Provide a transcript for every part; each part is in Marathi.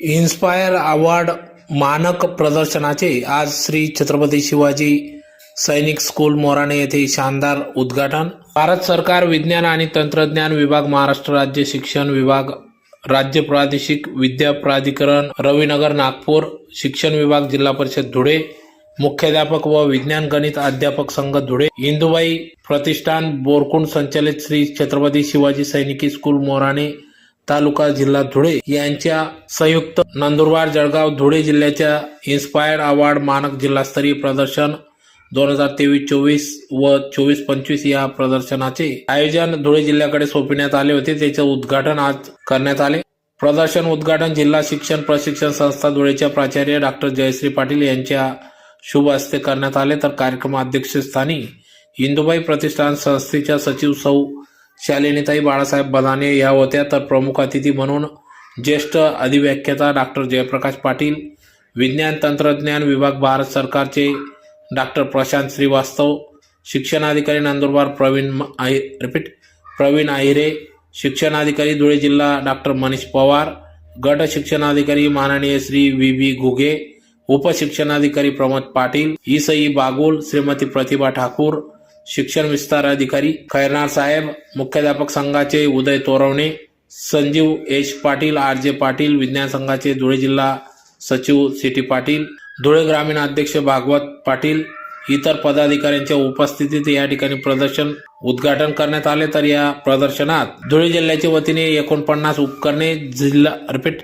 इन्स्पायर अवॉर्ड मानक प्रदर्शनाचे आज श्री छत्रपती शिवाजी सैनिक स्कूल मोराणे येथे शानदार उद्घाटन. भारत सरकार विज्ञान आणि तंत्रज्ञान विभाग महाराष्ट्र राज्य शिक्षण विभाग राज्य प्रादेशिक विद्या प्राधिकरण रविनगर नागपूर शिक्षण विभाग जिल्हा परिषद धुळे मुख्याध्यापक व विज्ञान गणित अध्यापक संघ धुळे हिंदुबाई प्रतिष्ठान बोरकुंड संचालित श्री छत्रपती शिवाजी सैनिकी स्कूल मोराणे तालुका जिल्हा धुळे यांच्या संयुक्त नंदुरबार जळगाव धुळे जिल्ह्याच्या इन्स्पायर्ड अवॉर्ड मानक जिल्हास्तरीय प्रदर्शन दोन हजार तेवीस चोवीस व चोवीस पंचवीस या प्रदर्शनाचे आयोजन धुळे जिल्ह्याकडे सोपविण्यात आले होते. त्याचे उद्घाटन आज करण्यात आले. प्रदर्शन उद्घाटन जिल्हा शिक्षण प्रशिक्षण संस्था धुळेच्या प्राचार्य डॉक्टर जयश्री पाटील यांच्या शुभ हस्ते करण्यात आले. तर कार्यक्रम अध्यक्षस्थानी इंदुबाई प्रतिष्ठान संस्थेच्या सचिव सौ शालिनीताई बाळासाहेब बदाने या होत्या. तर प्रमुख अतिथी म्हणून ज्येष्ठ अधिव्याख्याता डॉक्टर जयप्रकाश पाटील विज्ञान तंत्रज्ञान विभाग भारत सरकारचे डॉक्टर प्रशांत श्रीवास्तव शिक्षणाधिकारी नंदुरबार प्रवीण म- आहि रिपीट प्रवीण आहिरे शिक्षणाधिकारी धुळे जिल्हा डॉक्टर मनीष पवार गट शिक्षणाधिकारी माननीय श्री व्ही बी घुगे उपशिक्षणाधिकारी प्रमोद पाटील इसई बागुल श्रीमती प्रतिभा ठाकूर शिक्षण विस्तार अधिकारी खैरनार साहेब मुख्याध्यापक संघाचे Uday Torwane Sanjeev H Patil R J Patil विज्ञान संघाचे धुळे जिल्हा सचिव सी टी पाटील धुळे ग्रामीण अध्यक्ष भागवत पाटील इतर पदाधिकाऱ्यांच्या उपस्थितीत या ठिकाणी प्रदर्शन उद्घाटन करण्यात आले. तर या प्रदर्शनात धुळे जिल्ह्याच्या वतीने एकोणपन्नास उपकरणे जिल्हा रिपीट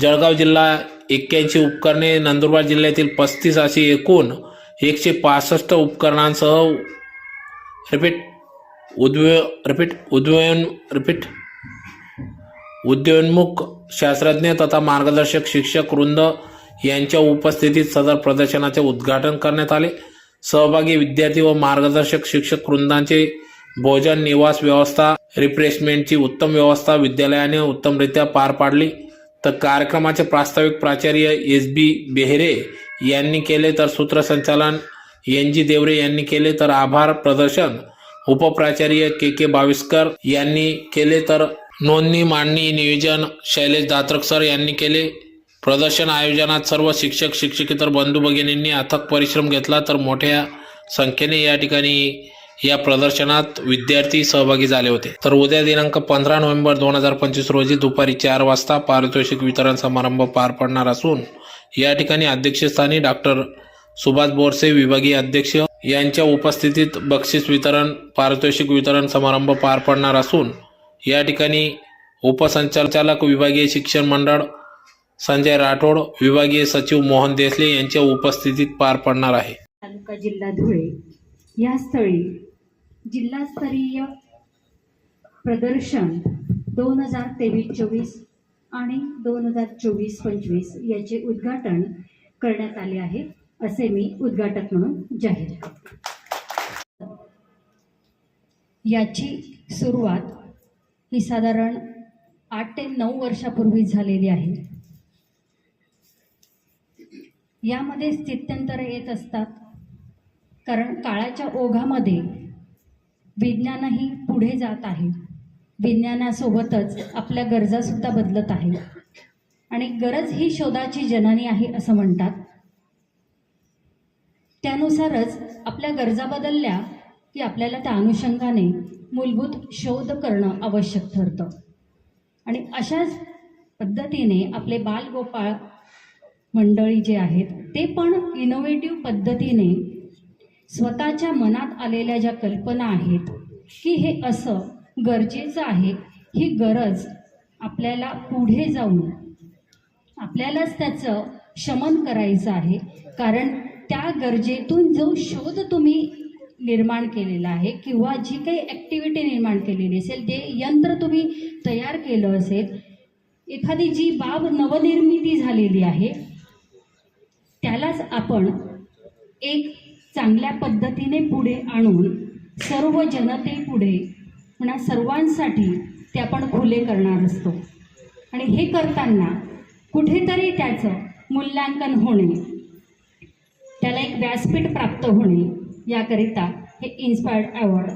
जळगाव जिल्हा एक्क्याऐंशी उपकरणे नंदुरबार जिल्ह्यातील पस्तीस अशी एकूण एकशे पासष्ट उपकरणांसह रिपीट उद्वय रिपीट उद्वयन रिपीट उद्योन्मुख शास्त्रज्ञ तथा मार्गदर्शक शिक्षक वृंद यांच्या उपस्थितीत सदर प्रदर्शनाचे उद्घाटन करण्यात आले सहभागी विद्यार्थी व मार्गदर्शक शिक्षक वृंदांचे भोजन निवास व्यवस्था रिफ्रेशमेंटची उत्तम व्यवस्था विद्यालयाने उत्तमरित्या पार पाडली तर कार्यक्रमाचे प्रास्ताविक प्राचार्य एस बी बेहरे यांनी केले तर सूत्रसंचालन एन जी देवरे यांनी केले तर आभार प्रदर्शन. उपप्राचार्य के के बाविस्कर यांनी केले तर नोंदणी मांडणी नियोजन. शैलेश दात्रक सर यांनी केले प्रदर्शन आयोजनात सर्व शिक्षक शिक्षकेतर बंधू भगिनींनी अथक परिश्रम घेतला तर मोठ्या संख्येने या ठिकाणी या प्रदर्शनात विद्यार्थी सहभागी झाले होते. तर उद्या दिनांक पंधरा नोव्हेंबर दोन हजार पंचवीस रोजी दुपारी चार वाजता पारितोषिक वितरण समारंभ पार पडणार असून या ठिकाणी अध्यक्षस्थानी डॉक्टर सुभाष बोरसे विभागीय अध्यक्ष यांच्या उपस्थितीत बक्षीस वितरण पारितोषिक वितरण समारंभ पार पडणार असून या ठिकाणी उपसंचालक विभागीय शिक्षण मंडळ संजय राठोड विभागीय सचिव मोहन देसले यांच्या उपस्थितीत पार पडणार आहे. तालुका जिल्हा धुळे या स्थळी जिल्हास्तरीय प्रदर्शन दोन हजार तेवीस चोवीस आणि दोन हजार चोवीस पंचवीस याचे उद्घाटन करण्यात आले आहे. असे मी उद्घाटक म्हणून जाहीर करते याची सुरुवात ही साधारण आठ ते नऊ वर्षापूर्वी झालेली आहे. यामध्ये स्थित्यंतर येत असतात. कारण काळाच्या ओघामध्ये विज्ञानही पुढे जात आहे. विज्ञानासोबतच आपल्या गरजासुद्धा बदलत आहे. आणि गरज ही शोधाची जननी आहे असं म्हणतात. त्यानुसारच आपल्या गरजा बदलल्या की आपल्याला त्या अनुषंगाने मूलभूत शोध करणं आवश्यक ठरतं. आणि अशाच पद्धतीने आपले बालगोपाळ मंडळी जे आहेत ते पण इनोव्हेटिव्ह पद्धतीने स्वतःच्या मनात आलेल्या ज्या कल्पना आहेत की हे असं गरजेचं आहे ही गरज आपल्याला पुढे जाऊन आपल्यालाच त्याचं शमन करायचं आहे. कारण त्या गरजेतून जो शोध तुम्ही निर्माण केलेला आहे किंवा जी काही ॲक्टिव्हिटी निर्माण केलेली असेल जे यंत्र तुम्ही तयार केलं असेल एखादी जी बाब नवनिर्मिती झालेली आहे त्यालाच आपण एक चांगल्या पद्धतीने पुढे आणून सर्व जनतेपुढे म्हणा सर्वांसाठी ते आपण खुले करणार असतो. आणि हे करताना कुठेतरी त्याचं मूल्यांकन होणे त्याला एक व्यासपीठ प्राप्त होणे याकरिता हे इन्स्पायर्ड अवॉर्ड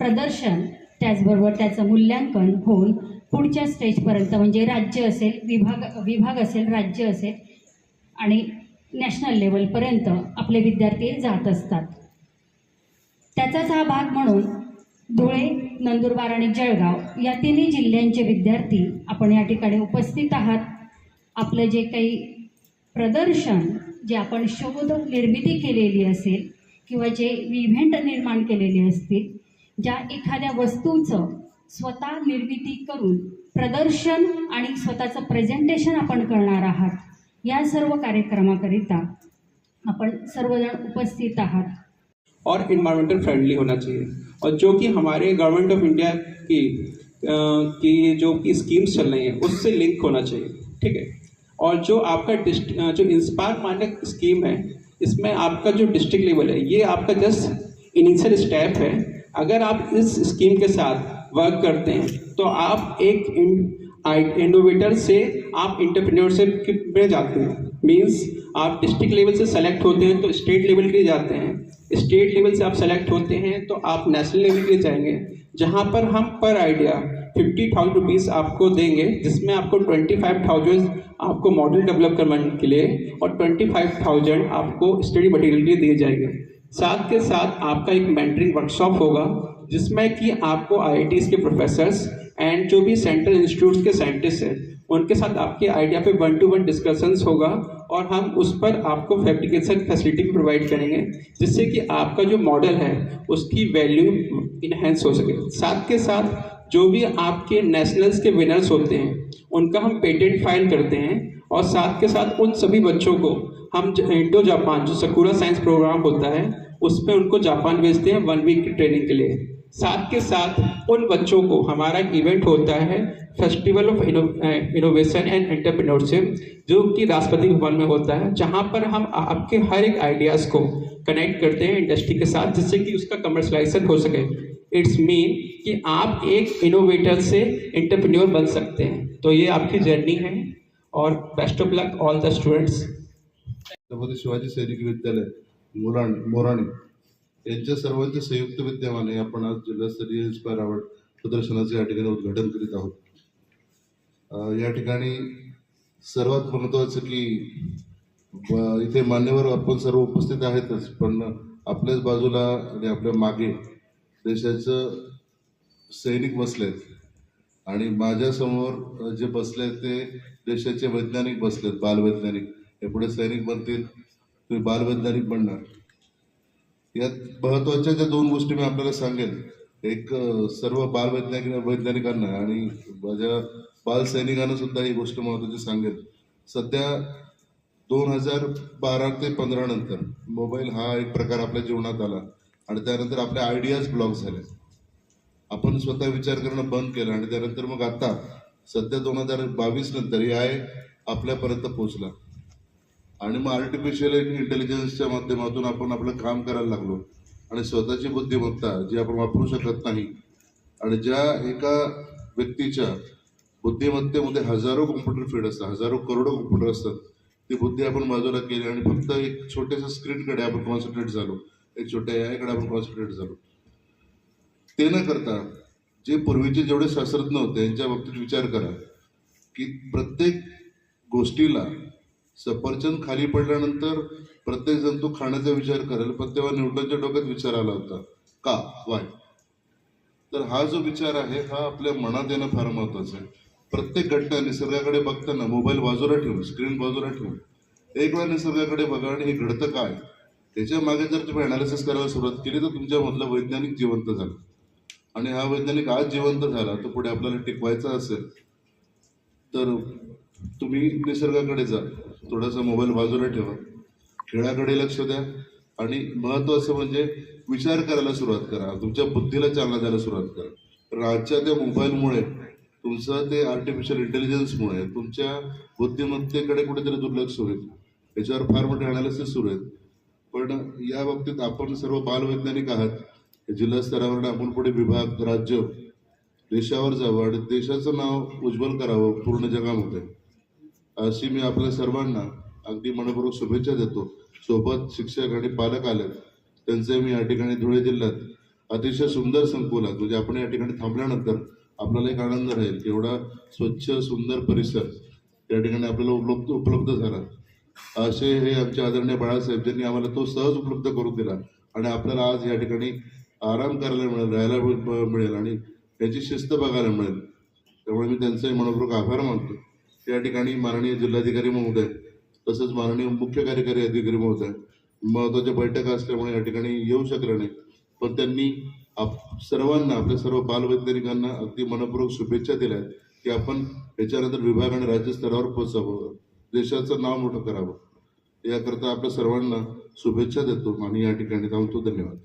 प्रदर्शन त्याचबरोबर त्याचं मूल्यांकन होऊन पुढच्या स्टेजपर्यंत म्हणजे राज्य असेल विभाग विभाग असेल राज्य असेल आणि नॅशनल लेवलपर्यंत आपले विद्यार्थी जात असतात. त्याचाच हा भाग म्हणून धुळे नंदुरबार आणि जळगाव या तिन्ही जिल्ह्यांचे विद्यार्थी आपण या ठिकाणी उपस्थित आहात. आपलं जे काही प्रदर्शन जे आपण शोध निर्मिती केलेली असेल किंवा जे इव्हेंट निर्माण केलेले असतील ज्या एखाद्या वस्तूचं स्वतः निर्मिती करून प्रदर्शन आणि स्वतःचं प्रेझेंटेशन आपण करणार आहात या सर्व कार्यक्रमाकरिता आपण सर्वजण उपस्थित आहात. और इन्वायरमेंटल फ्रेंडली होना चाहिए। और जो कि हमारे गवर्नमेंट ऑफ इंडिया की आ, की जो की स्कीम्स चल रही हैं उससे लिंक होना चाहिए। ठीक है? और जो आपका जो इंस्पायर मानक स्कीम है, इसमें आपका जो डिस्ट्रिक्ट लेवल है, ये आपका जस्ट इनिशियल स्टेप है। अगर आप इस स्कीम के साथ वर्क करते हैं तो आप एक इनोवेटर से आप इंटरप्रेन्योरशिप में जाते हैं। मीन्स आप डिस्ट्रिक्ट लेवल से सेलेक्ट होते हैं तो स्टेट लेवल के लिए जाते हैं। स्टेट लेवल से आप सेलेक्ट होते हैं तो आप नेशनल लेवल के लिए जाएँगे। जहाँ पर हम पर आइडिया फिफ्टी थाउज़ेंड रुपीज़ आपको देंगे, जिसमें आपको ट्वेंटी फाइव थाउज़ेंड आपको मॉडल डेवलप करवाने के लिए और ट्वेंटी फाइव थाउज़ेंड आपको स्टडी मटेरियल के दिए जाएँगे। साथ के साथ आपका एक मेंटरिंग वर्कशॉप होगा, जिसमें कि आपको आई के प्रोफेसर्स एंड जो भी सेंट्रल इंस्टीट्यूट के साइंटिस्ट हैं, उनके साथ आपके आइडिया पे वन टू वन डिस्कशंस होगा और हम उस पर आपको फैब्रिकेशन फैसिलिटी भी प्रोवाइड करेंगे, जिससे कि आपका जो मॉडल है, उसकी वैल्यू इन्हेंस हो सके। साथ के साथ जो भी आपके नेशनल्स के विनर्स होते हैं, उनका हम पेटेंट फ़ाइल करते हैं और साथ के साथ उन सभी बच्चों को हम इंडो जापान जो सकूरा साइंस प्रोग्राम होता है उस पर उनको जापान भेजते हैं वन वीक की ट्रेनिंग के लिए। साथ के साथ उन बच्चों को हमारा इवेंट होता है festival of innovation and entrepreneurship जो कि राष्ट्रपति भवन में होता है, जहाँ पर हम आपके हर एक आइडियाज़ को कनेक्ट करते हैं इंडस्ट्री के साथ, जिससे कि उसका कमर्शलाइजेशन हो सके। इट्स मीन कि आप एक इनोवेटर से इंटरप्रेन्योर बन सकते हैं। तो ये आपकी जर्नी है और best of luck all the students Chhatrapati Shivaji Sainik Vidyalaya Moran मोराणी यांच्या सर्वांच्या संयुक्त विद्यमाने आपण आज जिल्हास्तरीय इन्स्पायर अवॉर्ड प्रदर्शनाचे या ठिकाणी उद्घाटन करीत आहोत. या ठिकाणी सर्वात महत्वाचं की इथे मान्यवर आपण सर्व उपस्थित आहेतच पण आपल्याच बाजूला आणि आपल्या मागे देशाचं सैनिक बसलेत आणि माझ्यासमोर जे बसलेत ते देशाचे वैज्ञानिक बसलेत बालवैज्ञानिक. हे पुढे सैनिक बनतील तुम्ही बालवैज्ञानिक बनणार. यात महत्त्वाच्या ज्या दोन गोष्टी मी आपल्याला सांगेन. एक सर्व बालवैज्ञानिक वैज्ञानिकांना आणि माझ्या बाल सैनिकांना सुद्धा ही गोष्ट महत्त्वाची सांगेन. सध्या दोन हजार बारा ते पंधरा नंतर मोबाईल हा एक प्रकार आपल्या जीवनात आला. आणि त्यानंतर आपल्या आयडियाज ब्लॉक झाल्या आपण स्वतः विचार करणं बंद केलं आणि त्यानंतर मग आता सध्या दोन हजार बावीस नंतर ए आय आपल्यापर्यंत पोहोचला. आणि मग आर्टिफिशियल इंटेलिजन्सच्या माध्यमातून आपण आपलं काम करायला लागलो. आणि स्वतःची बुद्धिमत्ता जी आपण वापरू शकत नाही. आणि ज्या एका व्यक्तीच्या बुद्धिमत्तेमध्ये हजारो कॉम्प्युटर फीड असतात हजारो करोडो कॉम्प्युटर असतात ती बुद्धी आपण बाजूला केली आणि फक्त एक छोट्याशा स्क्रीनकडे आपण कॉन्सन्ट्रेट झालो. एक छोट्या ए आयकडे आपण कॉन्सन्ट्रेट झालो. ते न करता जे पूर्वीचे जेवढे शास्त्रज्ञ होते यांच्या बाबतीत विचार करा की प्रत्येक गोष्टीला सफरचंद खाली पडल्यानंतर प्रत्येक जण तो खाण्याचा विचार करेल पण तेव्हा न्यूटनच्या डोक्यात विचार आला होता का वाय तर हा जो विचार आहे हा आपल्या मनात येणं फार महत्वाचं आहे. प्रत्येक घटना निसर्गाकडे बघताना मोबाईल बाजूला ठेवून स्क्रीन बाजूला ठेवून एक वेळा निसर्गाकडे बघा आणि हे घडतं काय? त्याच्यामागे जर तुम्ही अनालिसिस करायला सुरुवात केली तर तुमच्यामधलं वैज्ञानिक जिवंत झालं. आणि हा वैज्ञानिक आज जिवंत झाला तो पुढे आपल्याला टिकवायचा असेल तर तुम्ही निसर्गाकडे जा. थोडासा मोबाईल बाजूला ठेवा. खेळाकडे लक्ष द्या. आणि महत्वाचं म्हणजे विचार करायला सुरुवात करा. तुमच्या बुद्धीला चालना द्यायला सुरुवात करा. कारण आजच्या त्या मोबाईलमुळे तुमचं ते आर्टिफिशियल इंटेलिजन्समुळे तुमच्या बुद्धिमत्तेकडे कुठेतरी दुर्लक्ष होईल. याच्यावर फार मोठे अनालिसिस सुरू आहेत. पण या बाबतीत आपण सर्व बालवैज्ञानिक आहात. जिल्हा स्तरावर आपण पुढे विभाग राज्य देशावर जावं आणि देशाचं नाव उज्ज्वल करावं पूर्ण जगामध्ये. अशी मी आपल्या सर्वांना अगदी मनपूर्वक शुभेच्छा देतो. सोबत शिक्षक आणि पालक आले त्यांचे मी या ठिकाणी धुळे जिल्ह्यात अतिशय सुंदर संकुलात म्हणजे आपण या ठिकाणी थांबल्यानंतर आपल्याला एक आनंद राहील. एवढा स्वच्छ सुंदर परिसर या ठिकाणी आपल्याला उपलब्ध उपलब्ध झाला. असे हे आमचे आदरणीय बाळासाहेब ज्यांनी आम्हाला तो सहज उपलब्ध करून दिला आणि आपल्याला आज या ठिकाणी आराम करायला मिळेल राहायला मिळेल आणि त्याची शिस्त बघायला मिळेल. त्यामुळे मी त्यांचंही मनपूर्वक आभार मानतो. या ठिकाणी माननीय जिल्हाधिकारी महोदय तसंच माननीय मुख्य कार्यकारी अधिकारी महोदय महत्त्वाच्या बैठका असल्यामुळे या ठिकाणी येऊ शकले नाही पण त्यांनी आप सर्वांना आपल्या सर्व बालवैज्ञानिकांना अगदी मनपूर्वक शुभेच्छा दिल्या आहेत की आपण याच्यानंतर विभाग आणि राज्य स्तरावर पोहोचावं. देशाचं नाव मोठं करावं. याकरता आपल्या सर्वांना शुभेच्छा देतो आणि या ठिकाणी थांबतो धन्यवाद.